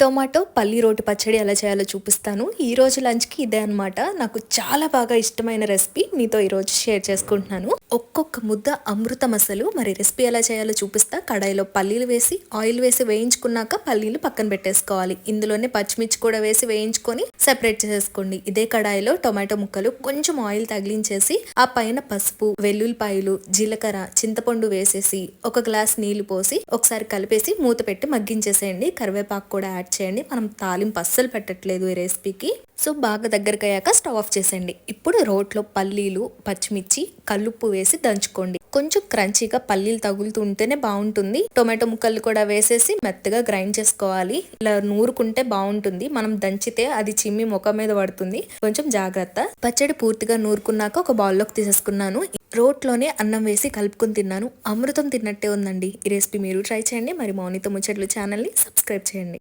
Tomato పల్లి రోటి పచ్చడి ఎలా చేయాలో చూపిస్తాను. ఈ రోజు లంచ్కి ఇదే అన్నమాట. నాకు చాలా బాగా ఇష్టమైన రెసిపీ మీతో ఈరోజు షేర్ చేసుకుంటున్నాను. ఒక్కొక్క ముద్ద అమృతం అసలు మరి రెసిపీ ఎలా చేయాలో చూపిస్తా. కడాయిలో పల్లీలు వేసి ఆయిల్ వేసి వేయించుకున్నాక పల్లీలు పక్కన పెట్టేసుకోవాలి. ఇందులోనే పచ్చిమిర్చి కూడా వేసి వేయించుకొని సెపరేట్ చేసేసుకోండి. ఇదే కడాయిలో టొమాటో ముక్కలు కొంచెం ఆయిల్ తగిలించేసి ఆ పైన పసుపు వెల్లుల్లిపాయలు జీలకర్ర చింతపండు వేసేసి ఒక గ్లాస్ నీళ్ళు పోసి ఒకసారి కలిపేసి మూత పెట్టి మగ్గించేసేయండి. కరివేపాకు కూడా యాడ్ చేయండి. మనం తాలింపు అస్సలు పెట్టట్లేదు ఈ రెసిపీకి. సో బాగా దగ్గరకు అయ్యాక స్టవ్ ఆఫ్ చేసేయండి. ఇప్పుడు రోట్లో పల్లీలు పచ్చిమిర్చి కల్లుప్పు వేసి దంచుకోండి. కొంచెం క్రంచీగా పల్లీలు తగులుతూ ఉంటేనే బాగుంటుంది. టొమాటో ముక్కలు కూడా వేసేసి మెత్తగా గ్రైండ్ చేసుకోవాలి. ఇలా నూరుకుంటే బాగుంటుంది. మనం దంచితే అది చిమ్మి ముఖం మీద పడుతుంది. కొంచెం జాగ్రత్త. పచ్చడి పూర్తిగా నూరుకున్నాక ఒక బౌల్లోకి తీసేసుకున్నాను. రోట్లోనే అన్నం వేసి కలుపుకొని తిన్నాను. అమృతం తిన్నట్టే ఉందండి. ఈ రెసిపీ మీరు ట్రై చేయండి. మరి మౌనిత ముచ్చట్లు ఛానల్ని సబ్స్క్రైబ్ చేయండి.